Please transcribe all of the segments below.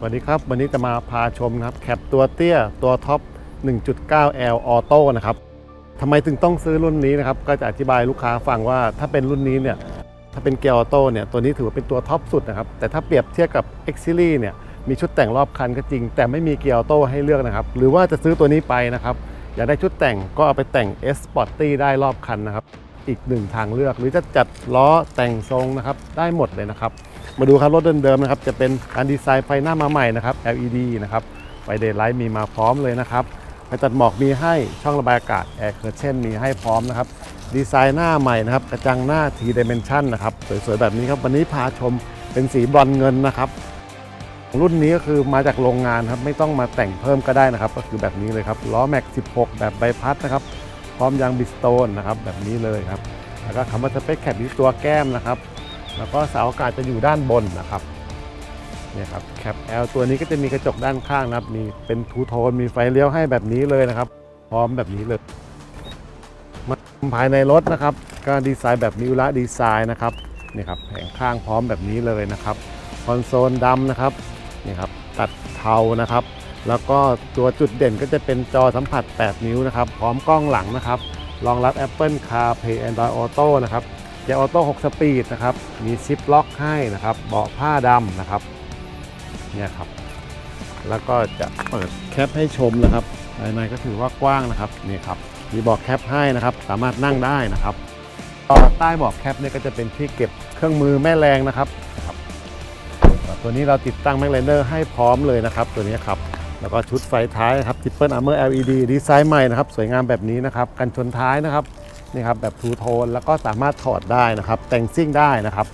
สวัสดีครับ วันนี้จะมาพาชมนะครับแคปตัวเตี้ยตัวท็อป 1.9L Auto นะครับทำไมถึงต้องซื้อรุ่นนี้นะครับ ก็จะอธิบายลูกค้าฟังว่าถ้าเป็นรุ่นนี้เนี่ย ถ้าเป็นเกียร์ออโต้เนี่ย ตัวนี้ถือว่าเป็นตัวท็อปสุดนะครับ แต่ถ้าเปรียบเทียบกับ X Series เนี่ย มีชุดแต่งรอบคันก็จริง แต่ไม่มีเกียร์ออโต้ให้เลือกนะครับ หรือว่าจะซื้อตัวนี้ไปนะครับ อยากได้ชุดแต่งก็เอาไปแต่ง S Sporty ได้รอบคันนะครับ อีกหนึ่งทางเลือก หรือจะจัดล้อแต่งทรงนะครับ ได้หมดเลยนะครับ มาดูครับรถเดิมๆนะครับ จะเป็นการดีไซน์ไฟหน้ามาใหม่นะครับ LED นะครับไฟเดย์ไลท์มีมาพร้อมเลยนะครับไฟตัดหมอกมีให้ช่องระบายอากาศแอร์เคอร์เชนมีให้พร้อมนะครับ ดีไซน์หน้าใหม่นะครับ กระจังหน้า T Dimension นะครับ สวยๆ แบบนี้ครับวันนี้พาชมเป็นสีบรอนเงินนะครับรุ่นนี้ก็คือมาจากโรงงานครับ ไม่ต้องมาแต่งเพิ่มก็ได้นะครับ ก็คือแบบนี้เลยครับล้อแม็ก 16 แบบใบพัดนะครับ พร้อมยางบิสโตนนะครับแบบนี้เลยครับ แล้วก็คำว่าสเปคแคปที่ตัวแก้มนะครับ แล้วก็เสาอากาศจะอยู่ด้านบนนะครับเนี่ยครับแคป L ตัวนี้ก็จะมีกระจกด้านข้างนะครับ มีเป็นทูโทนมีไฟเลี้ยวให้แบบนี้เลยนะครับ พร้อมแบบนี้เลยมาภายในรถนะครับ ก็ดีไซน์แบบมิวระดีไซน์นะครับนี่ครับแผงข้างพร้อมแบบนี้เลยนะครับคอนโซลดำนะครับนี่ครับตัดเทานะครับ แล้วก็ตัวจุดเด่นก็จะเป็นจอสัมผัส 8 นิ้วนะครับ พร้อมกล้องหลังนะครับรองรับ Apple CarPlay Android Auto นะครับ กียร์ออโต้6สปีดนะครับ มีชิปล็อกให้นะครับ เบาะผ้าดำนะครับ เนี่ยครับ แล้วก็จะเปิดแคปให้ชมนะครับ ภายในก็ถือว่ากว้างนะครับ นี่ครับ มีเบอกแคปให้นะครับ สามารถนั่งได้นะครับต่อใต้เบอกแคปเนี่ยก็จะเป็นที่เก็บเครื่องมือแม่แรงนะครับตัวนี้เราติดตั้งแม็กไลเนอร์ให้พร้อมเลยนะครับ ตัวนี้ครับ แล้วก็ชุดไฟท้ายครับ Triple Armor LED ดีไซน์ใหม่นะครับ สวยงามแบบนี้นะครับ กันชนท้ายนะครับ นี่ครับแบบทูโทนแล้วก็สามารถถอดได้นะครับ แต่งซิ่งได้นะครับ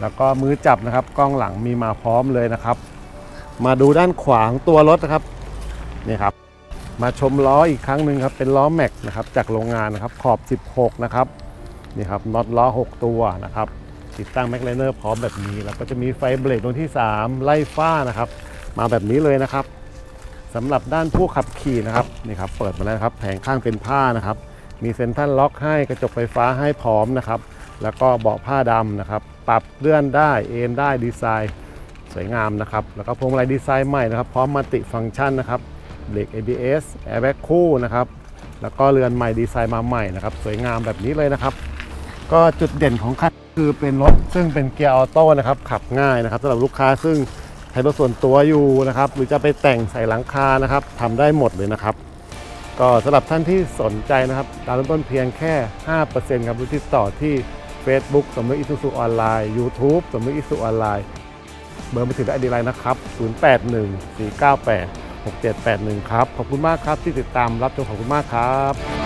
แล้วก็มือจับนะครับกล้องหลังมีมาพร้อมเลยนะครับ มาดูด้านขวางตัวรถนะครับนี่ครับ มาชมล้ออีกครั้งหนึ่งครับเป็นล้อแม็กนะครับจากโรงงานนะครับขอบ 16 นะครับนี่ครับน็อตล้อ 6 ตัวนะครับติดตั้งแม็กไลเนอร์พร้อมแบบนี้ แล้วก็จะมีไฟเบรกดวงที่ 3 ไล่ฟ้านะครับ มาแบบนี้เลยนะครับสำหรับด้านผู้ขับขี่นะครับนี่ครับเปิดมาแล้วครับแผงข้างเป็นผ้านะครับ มีเซ็นทรัลล็อกให้กระจกไฟฟ้าให้พร้อมนะครับ แล้วก็เบาะผ้าดำนะครับ ปรับเลื่อนได้เอ็นได้ดีไซน์สวยงามนะครับ แล้วก็พวงมาลัยดีไซน์ใหม่นะครับ พร้อมมัลติฟังก์ชันนะครับเบรก ABS Airbag คู่นะครับ แล้วก็เรือนใหม่ดีไซน์มาใหม่นะครับ สวยงามแบบนี้เลยนะครับ ก็จุดเด่นของคันคือเป็นรถซึ่งเป็นเกียร์ออโต้นะครับขับง่ายนะครับสำหรับลูกค้าซึ่งใช้รถส่วนตัวอยู่นะครับ หรือจะไปแต่งใส่หลังคานะครับทำได้หมดเลยนะครับ ก็สำหรับท่านที่สนใจนะครับดาวน์เริ่มต้นเพียงแค่ 5%ครับรู้ติดต่อที่ Facebook สมนึกอิสุสุออนไลน์ YouTube สมนึกอิสุออนไลน์ เบอร์มือถือและอดีไลน์นะครับ 081 498 6781 ครับ ขอบคุณมากครับที่ติดตามรับชมขอบคุณมากครับ